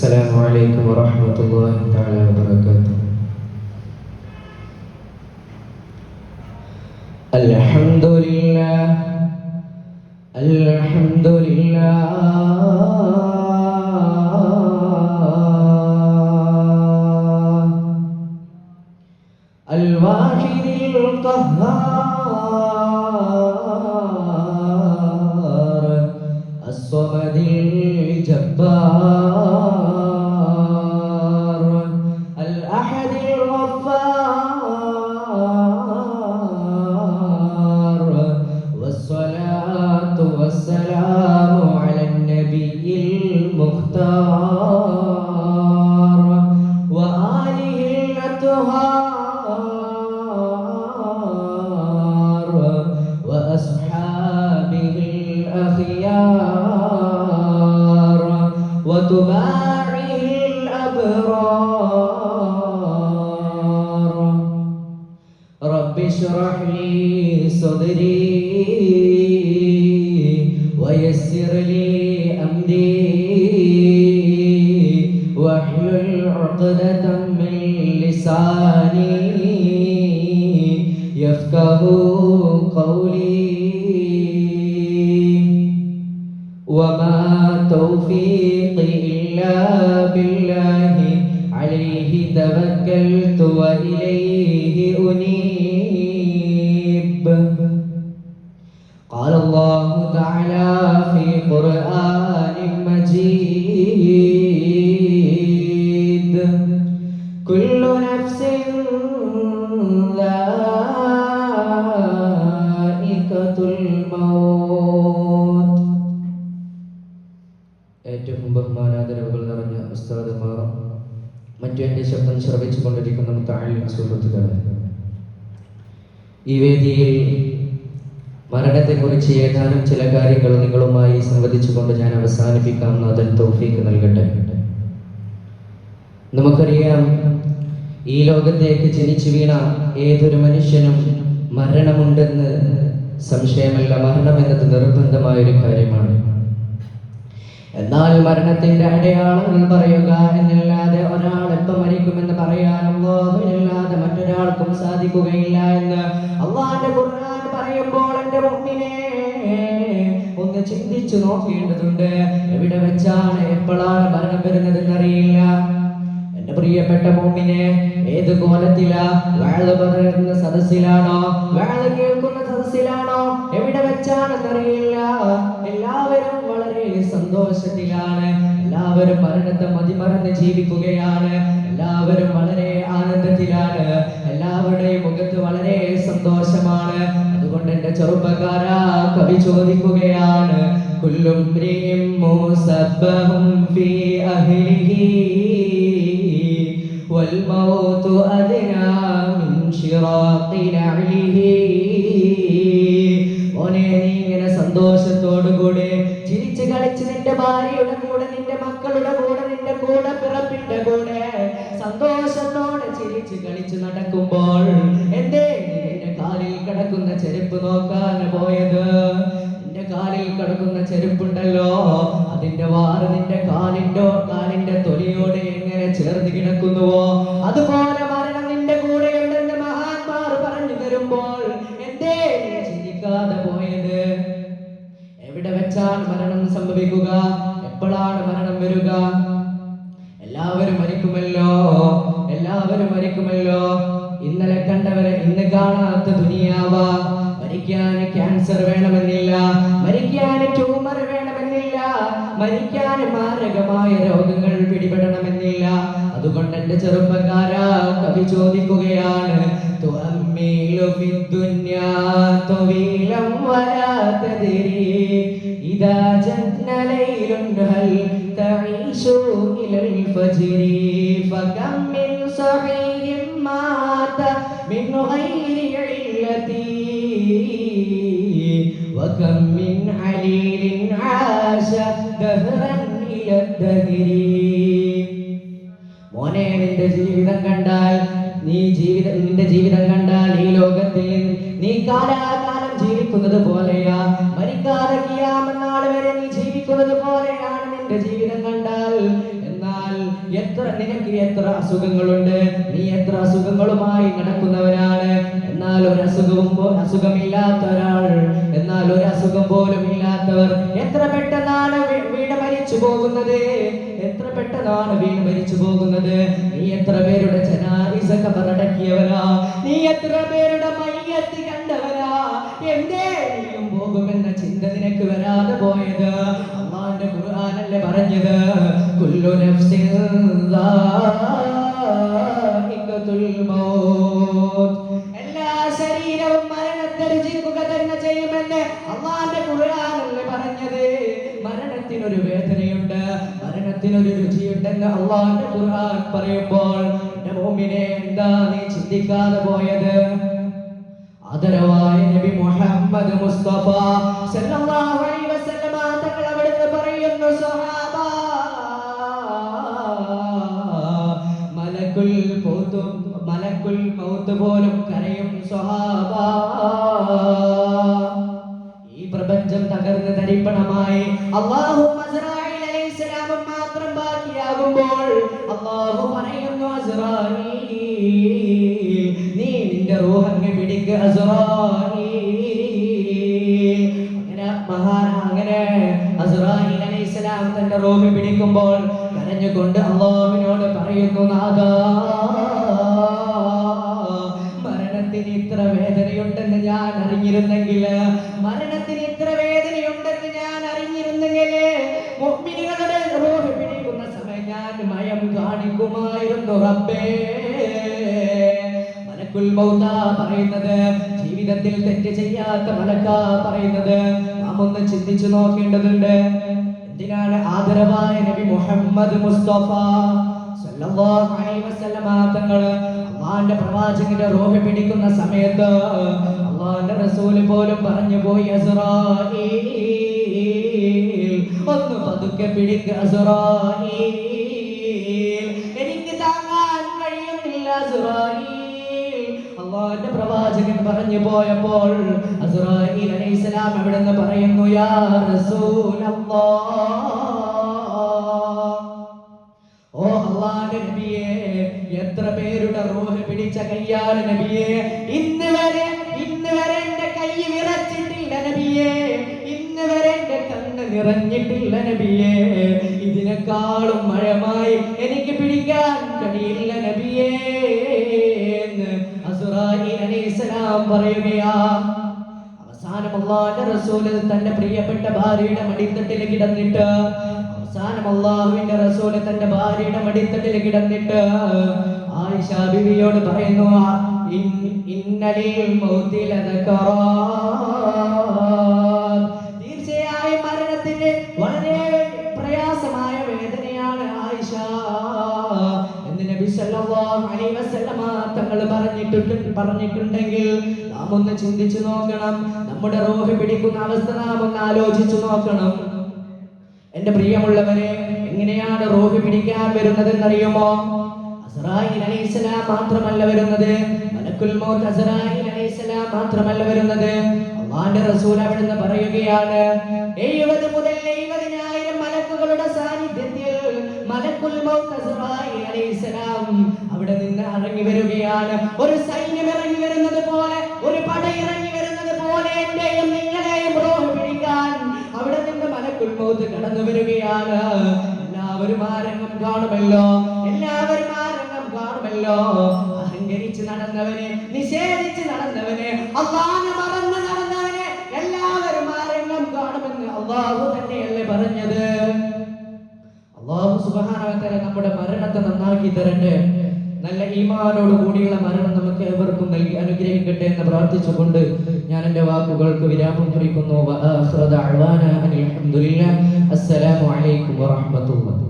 السلام عليكم ورحمة الله تعالى وبركاته. الحمد لله الحمد لله. الواحد القهار الصمد الجبار. وتباعه الأبرار. رب اشرح لي صدري ويسر لي أمري. واحلل عقدة من لساني. يفقه قولي. وإليه أنيب قال الله تعالى في قرآن مجيد كل نفس ذائقة الموت ഏറ്റവും ബഹുമാനാദരവുകൾ നിറഞ്ഞ ഉസ്താദുമാർ മറ്റു എൻ്റെ ശബ്ദം ശ്രവിച്ചു കൊണ്ടിരിക്കുന്ന താഴ്ന്ന സുഹൃത്തുക്കളെ ഈ വേദിയിൽ മരണത്തെക്കുറിച്ച് ഏതാനും ചില കാര്യങ്ങൾ നിങ്ങളുമായി സംവദിച്ചുകൊണ്ട് ഞാൻ അവസാനിപ്പിക്കാം. നാഥൻ തൗഫീക്ക് നൽകട്ടെ. നമുക്കറിയാം ഈ ലോകത്തേക്ക് ജനിച്ചു വീണ ഏതൊരു മനുഷ്യനും മരണമുണ്ടെന്ന് സംശയമല്ല. മരണം എന്നത് നിർബന്ധമായൊരു കാര്യമാണ്. എന്നാൽ മരണത്തിന്റെ അടയാളം പറയുക എന്നല്ലാതെ ഒരാൾ എപ്പം മരിക്കുമെന്ന് പറയാൻ അല്ലാഹുവിനല്ലാതെ മറ്റൊരാൾക്കും സാധിക്കുകയില്ല എന്ന് അള്ളാന്റെ ഖുർആൻ പറയുമ്പോൾ എന്റെ മുമ്പിനെ ഒന്ന് ചിന്തിച്ചു നോക്കേണ്ടതുണ്ട്. എവിടെ വെച്ചാണ് എപ്പോഴാണ് മരണം വരുന്നത് എന്നറിയില്ല എന്റെ പ്രിയപ്പെട്ട മോമിനെ ഏത് കോലത്തിലാ? വേള പറയുന്ന സദസ്സിലാണോ? വേള കേൾക്കുന്ന സദസ്സിലാണോ? എവിടെ വെച്ചാണെന്നറിയില്ല. എല്ലാവരും വളരെ സന്തോഷത്തിലാണ്. എല്ലാവരും മരണത്തെ മതിമറന്ന് ജീവിക്കുകയാണ്. എല്ലാവരും വളരെ ആനന്ദത്തിലാണ്. എല്ലാവരുടെയും മുഖത്ത് വളരെ സന്തോഷമാണ്. അതുകൊണ്ട് എന്റെ ചെറുപ്പക്കാരാ കവി ചോദിക്കുകയാണ് കുല്ലും ഭാര്യയുടെ കൂടെ നിന്റെ മക്കളുടെ കൂടെ നിന്റെ കൂടെ പിറപ്പിന്റെ കൂടെ സന്തോഷത്തോടെ ചിരിച്ചു കളിച്ചു നടക്കുമ്പോൾ എന്തേ നിന്റെ കാലിൽ കിടക്കുന്ന ചെരുപ്പ് നോക്കാൻ പോയത്? നിന്റെ കാലിൽ കിടക്കുന്ന ചെരുപ്പുണ്ടല്ലോ. അതിന്റെ വാറ് നിന്റെ കാലിന്റെ കാലിന്റെ തൊലിയോട് എങ്ങനെ ചേർന്ന് കിടക്കുന്നുവോ? അതുപോലെ മരണം നിന്റെ കൂടെയുണ്ടെന്ന് മഹാന്മാർ പറഞ്ഞു തരുമ്പോൾ വെച്ചാണ് മരണം സംഭവിക്കുക. എപ്പോഴാണ് മരണം വരിക? എല്ലാവരും മരിക്കുമല്ലോ. എല്ലാവരും മരിക്കുമല്ലോ. ഇന്നലെ കണ്ടവരെ ഇന്ന് കാണാത്ത ദുനിയാവ. മരിക്കാൻ ക്യാൻസർ വേണമെന്നില്ല. മരിക്കാൻ ട്യൂമർ വേണമെന്നില്ല. മരിക്കാൻ മാരകമായ രോഗങ്ങൾ പിടിപെടണമെന്നില്ല. അതുകൊണ്ട് എന്റെ ചെറുപ്പക്കാരാ കവി ചോദിക്കുകയാണ് തുഅമ്മിലു ഫിദ്ദുന്യാ طويلا ولا تدري إذا جن ليل هل تعيش إلى الفجر فكم من صحيح مات من غير علة وكم من عليل عاش دهرا إلى الدهر മോനെ നിന്റെ ജീവിതം കണ്ടാൽ നീ ജീവിതം നിന്റെ ജീവിതം കണ്ടാൽ ഈ ലോകത്തിൽ നീ കാലാകാലം ജീവിക്കുന്നത് പോലെയാ. മരിക്കാതെ കിയാമെന്നാൾ എത്ര നിനക്ക് എത്ര അസുഖങ്ങളുണ്ട്? നീ എത്ര അസുഖങ്ങളുമായി നടക്കുന്നവനാണ്? എന്നാൽ ഒരു അസുഖവും അസുഖമില്ലാത്ത ഒരാൾ എന്നാൽ ഒരു അസുഖം പോലും ഇല്ലാത്തവർ എത്ര പെട്ടെന്നാണ് വീട് മരിച്ചു പോകുന്നത്? എത്ര പെട്ടെന്നാണ് വീട് മരിച്ചു പോകുന്നത്? നീ എത്ര പേരുടെ ജനായിസ കബറടക്കിയവനാ നീ എത്ര പേരുടെ മയ്യത്തി കണ്ടവനാ? എന്തേ നീയും പോകുമെന്ന ചിന്ത നിനക്ക് വരാതെ പോയത്? അള്ളാന്റെ ഖുർആനല്ലേ പറഞ്ഞത്? കുല്ലു നഫ്സിൻ ദാഇഖത്തുൽ മൗത്ത്. എല്ലാ ശരീരവും മരണത്തെ രുചിക്കുക തന്നെ ചെയ്യുമെന്ന് അള്ളാഹുവിന്റെ ഖുർആനല്ലേ പറഞ്ഞത്? മരണത്തിനൊരു വേദനയുണ്ട്. മരണത്തിനൊരു രുചിയുണ്ടെന്ന് അള്ളാഹുവിന്റെ ഖുർആൻ പറയുമ്പോൾ മോമിനെ എന്താ നീ ചിന്തിക്കാതെ പോയത്? ആദരവായ നബി മുഹമ്മദ് മുസ്തഫ സല്ലല്ലാഹു അലൈഹി വസല്ലമ പോലും കരയും സ്വഹാബ. ഈ പ്രപഞ്ചം തകർന്ന് തരിപ്പണമായി. അള്ളാഹു മാത്രം ബാക്കിയാകുമ്പോൾ അള്ളാഹു പറയുന്നു നീ നിന്റെ റൂഹങ്ങ് പിടിക്ക് അങ്ങനെ മഹാൻ അങ്ങനെ അസ്രായിൽ അലൈഹിസ്സലാം തന്റെ റൂഹ് പിടിക്കുമ്പോൾ കരഞ്ഞുകൊണ്ട് അള്ളാഹുവിനോട് പറയുന്നു നാദാ മരണത്തിന് ഇത്ര വേദനയുണ്ടെന്ന് ഞാൻ അറിഞ്ഞിരുന്നെങ്കിൽ മരണത്തിന് ഇത്ര വേദനയുണ്ടെന്ന് ഞാൻ അറിഞ്ഞിരുന്നെങ്കിൽ പിടിക്കുന്ന സമയം ഞാൻ മയം കാണിക്കുമായിരുന്നു റബ്ബേ. മലക്കുൽ മൗത പറയുന്നത് ജീവിതത്തിൽ തെറ്റ് ചെയ്യാത്ത മലക്ക പറയുന്നത് നാം ഒന്ന് ചിന്തിച്ചു നോക്കേണ്ടതുണ്ട്. എന്തിനാണ് ആദരവായ നബി മുഹമ്മദ് മുസ്തഫ? തങ്ങൾ അള്ളാന്റെ പ്രവാചകന്റെ റോഹ പിടിക്കുന്ന സമയത്ത് അള്ളാന്റെ റസൂൽ പോലും പറഞ്ഞു പോയി ഒന്ന് പതുക്കെ പിടിക്ക് എനിക്ക് താങ്ങാൻ കഴിയുന്നില്ല അള്ളാന്റെ പ്രവാചകൻ പറഞ്ഞു പോയപ്പോൾ അസ്രായീൽ അലൈഹിസ്സലാം നിന്ന് പറയുന്നു യാ റസൂലല്ലാഹ് അള്ളാന്റെ നബിയെ? എത്ര പേരുടെ റൂഹ് പിടിച്ച കയ്യാണ് നബിയെ? ഇന്ന് വരെ ഇന്ന് വരെ എന്റെ കൈ വിറച്ചിട്ടില്ല നബിയെ. ഇന്ന് വരെ എന്റെ കണ്ണ് നിറഞ്ഞിട്ടില്ല നബിയെ. ഇതിനേക്കാളും മഴമായി എനിക്ക് പിടിക്കാൻ കഴിയില്ല നബിയെ എന്ന് അസുറായി അലൈസലാം പറയുകയാ. അവസാനം അള്ളാന്റെ റസൂൽ തന്റെ പ്രിയപ്പെട്ട ഭാര്യയുടെ മടിത്തട്ടിൽ കിടന്നിട്ട് അവസാനം അള്ളാഹുവിന്റെ റസൂൽ തന്റെ ഭാര്യയുടെ മടിത്തട്ടിൽ കിടന്നിട്ട് ആയിഷ ബിവിയോട് പറയുന്നു. തീർച്ചയായും മരണത്തിന്റെ വളരെ പ്രയാസമായ വേദനയാണ് ആയിഷ. എന്ന് നബി അലൈഹി വസല്ലമ തങ്ങൾ പറഞ്ഞിട്ടുണ്ട് പറഞ്ഞിട്ടുണ്ടെങ്കിൽ നാം ഒന്ന് ചിന്തിച്ചു നോക്കണം. നമ്മുടെ റോഹ് പിടിക്കുന്ന അവസ്ഥ നാം ഒന്ന് ആലോചിച്ചു നോക്കണം. എന്റെ പ്രിയമുള്ളവരെ എങ്ങനെയാണ് റോഹ് പിടിക്കാൻ വരുന്നത് എന്നറിയുമോ അലൈഹിസ്സലാം മാത്രമല്ല വരുന്നത്. മലക്കുൽ മൗത്ത് അലൈഹിസ്സലാം മാത്രമല്ല വരുന്നത്. റസൂൽ അവിടുന്ന് പറയുകയാണ് എഴുപത് മുതൽ എഴുപതിനായിരം മലക്കുകളുടെ സാന്നിധ്യത്തിൽ മലക്കുൽ മൗത്ത് അലൈഹിസ്സലാം അവിടെ നിന്ന് ഇറങ്ങി വരികയാണ്. ഒരു സൈന്യം ഇറങ്ങി വരുന്നത് പോലെ ഒരു പട കടന്നു എല്ലാവരും ആ രംഗം കാണുമല്ലോ. എല്ലാവരും ആ രംഗം കാണുമല്ലോ. അഹങ്കരിച്ച് നടന്നവനെ നിഷേധിച്ച് നടന്നവനെ അള്ളാനെ മറന്ന് നടന്നവനെ എല്ലാവരും ആരംഗം രംഗം കാണുമെന്ന് അള്ളാഹു തന്നെയല്ലേ പറഞ്ഞത്? അള്ളാഹു സുബാനവത്തര നമ്മുടെ മരണത്തെ നന്നാക്കി തരട്ടെ. നല്ല ഈമാനോട് കൂടിയുള്ള മരണം നമുക്ക് ഏവർക്കും നൽകി അനുഗ്രഹിക്കട്ടെ എന്ന് പ്രാർത്ഥിച്ചുകൊണ്ട് ഞാൻ എന്റെ വാക്കുകൾക്ക് വിരാമം കുറിക്കുന്നു. അസ്സലാമു അലൈക്കും വറഹ്മത്തുള്ളാഹി.